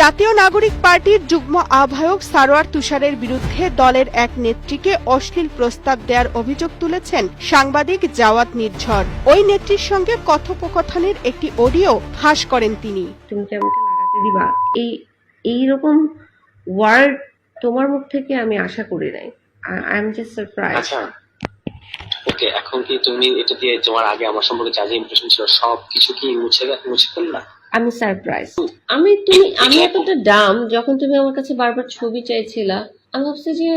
জাতীয় নাগরিক পার্টির যুগ্ম আহ্বায়ক সারোয়ার তুষারের বিরুদ্ধে দলের এক নেত্রীকে অশ্লীল প্রস্তাব দেওয়ার অভিযোগ তুলেছেন সাংবাদিক জাওয়াত নির্ঝর। ওই নেত্রীর সঙ্গে কথোপকথনের একটি অডিও ফাঁস করেন তিনি। তুমি কি আমাকে লাগাতে দিবা? এই এইরকম ওয়ার্ড তোমার মুখ থেকে আমি আশা করি নাই। আই এম জাস্ট সারপ্রাইজ আচ্ছা। ওকে এখন কি তুমি এটা দিয়ে তোমার আগে আমার সম্পর্কে যা যা ইমপ্রেশন ছিল সব কিছু কি মুছে মুছে ফেললা? আমি সারপ্রাইজ আমি তুমি আমি এতটা ডাম যখন তুমি আমার কাছে বারবার ছবি চাইছিলা আমি ভাবছি যে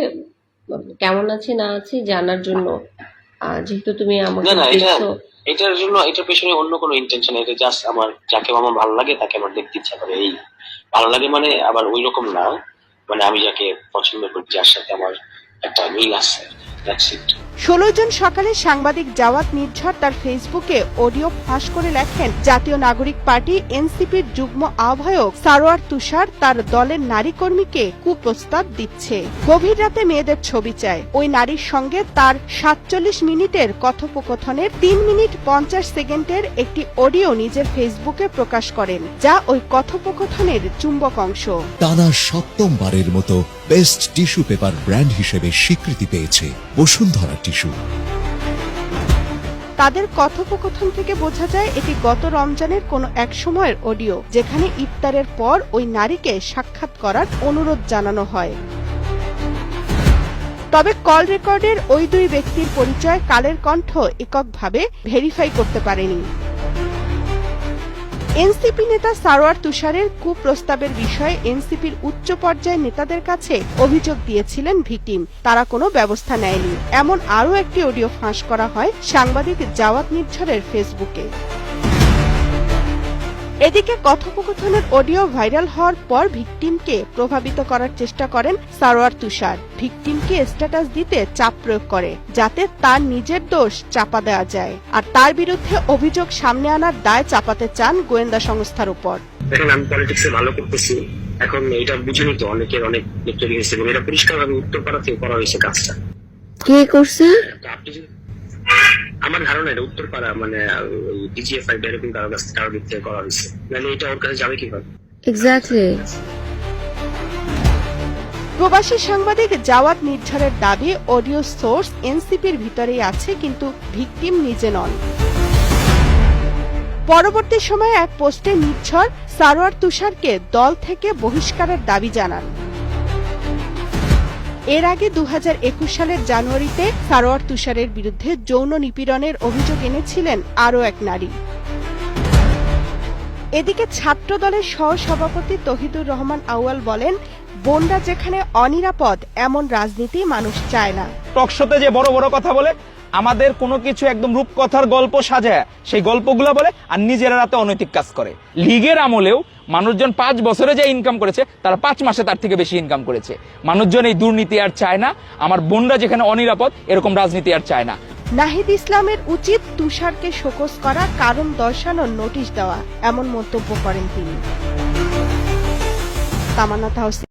কেমন আছে না আছে জানার জন্য। যেহেতু তুমি আমাকে এটা দেখছ। এটার জন্য এটার পেছনে অন্য কোনো ইন্টেনশন এটা জাস্ট আমার যাকে আমার ভালো লাগে তাকে আমার দেখতে ইচ্ছা করে। এই ভালো লাগে মানে আবার ওই রকম না। মানে আমি যাকে পছন্দ করি যার সাথে আমার একটা মিল আছে দ্যাটস ইট ষোলো জন সকালে সাংবাদিক জাওয়াত নির্ঝর তার ফেসবুকে অডিও ফাঁস করে লেখেন, জাতীয় নাগরিক পার্টি, এনসিপির যুগ্ম আহ্বায়ক সারোয়ার তুষার তার দলের নারী কর্মীকে কুপ্রস্তাব দিচ্ছে। গভীর রাতে মেয়েদের ছবি চায়। ওই নারীর সঙ্গে তার সাতচল্লিশ মিনিটের কথোপকথনের তিন মিনিট পঞ্চাশ সেকেন্ডের একটি অডিও নিজের ফেসবুকে প্রকাশ করেন, যা ওই কথোপকথনের চুম্বক অংশ। টানা সপ্তমবারের মতো বেস্ট টিস্যু পেপার ব্র্যান্ড হিসেবে স্বীকৃতি পেয়েছে বসুন্ধরা টিস্যু তাদের কথোপকথন থেকে বোঝা যায়, এটি গত রমজানের কোনো এক সময়ের অডিও, যেখানে ইফতারের পর ওই নারীকে সাক্ষাৎ করার অনুরোধ জানানো হয়। তবে কল রেকর্ডের ওই দুই ব্যক্তির পরিচয় কালের কণ্ঠ এককভাবে ভেরিফাই করতে পারেনি। এনসিপি নেতা সারোয়ার তুষারের কুপ্রস্তাবের বিষয়ে এনসিপির উচ্চ পর্যায়ের নেতাদের কাছে অভিযোগ দিয়েছিলেন ভিটিম। তারা কোনো ব্যবস্থা নেয়নি। এমন আরও একটি অডিও ফাঁস করা হয় সাংবাদিক জাওয়াত নির্ঝরের ফেসবুকে। এদিকে কথোপকথনের অডিও ভাইরাল হওয়ার পর ভিকটিমকে প্রভাবিত করার চেষ্টা করেন সারোয়ার তুষার। ভিকটিমকে স্ট্যাটাস দিতে চাপ প্রয়োগ করে যাতে তার নিজের দোষ চাপা দেওয়া যায়। আর তার বিরুদ্ধে অভিযোগ সামনে আনার দায় চাপাতে চান গোয়েন্দা সংস্থার উপর। দেখেন আমি পলিটিক্সে ভালো করতেছি। এখন এটা বুঝিনি তো অনেকের অনেক লেকচারিং হয়েছে এবং এটা পরিষ্কারভাবে উত্তরপাড়া থেকে করা হয়েছে কাজটা। কে করছে? আপনি আমার ধারণা এটা উত্তরপাড়া মানে ডিজিএফআই ডাইরেক্টিং কারোর কাছ কারোর দিক থেকে করা হয়েছে। মানে এটা ওর কাছে যাবে কীভাবে? এক্স্যাক্টলি প্রবাসী সাংবাদিক জাওয়াত নির্ঝরের দাবি অডিও সোর্স এনসিপির ভিতরেই আছে কিন্তু ভিকটিম নিজে নন। পরবর্তী সময়ে এক পোস্টে নির্ঝর সারোয়ার তুষারকে দল থেকে বহিষ্কারের দাবি জানান। এর আগে দু হাজার একুশ সালের জানুয়ারিতে সারোয়ার তুষারের বিরুদ্ধে যৌন নিপীড়নের অভিযোগ এনেছিলেন আরও এক নারী। এদিকে ছাত্র দলের সহসভাপতি তহিদুর রহমান আউয়াল বলেন, বোনরা যেখানে অনিরাপদ, এমন রাজনীতি মানুষ চায় না। টকশোতে যে বড় বড় কথা বলে আমাদের কোনো কিছু একদম রূপকথার গল্প সাজায় সেই গল্পগুলো বলে আর নিজেরা রাতে অনৈতিক কাজ করে। লিগের আমলেও মানুষজন পাঁচ বছরে যে ইনকাম করেছে, তারা পাঁচ মাসে তার থেকে বেশি ইনকাম করেছে। মানুষজন এই দুর্নীতি আর চায় না, আমার বোনরা যেখানে অনিরাপদ, এরকম রাজনীতি আর চায় না। নাহিদ ইসলামের উচিত তুষারকে শোকস করা কারণ দর্শানোর নোটিশ দেওয়া, এমন মন্তব্য করেন তিনি। তামান্না তাহসিন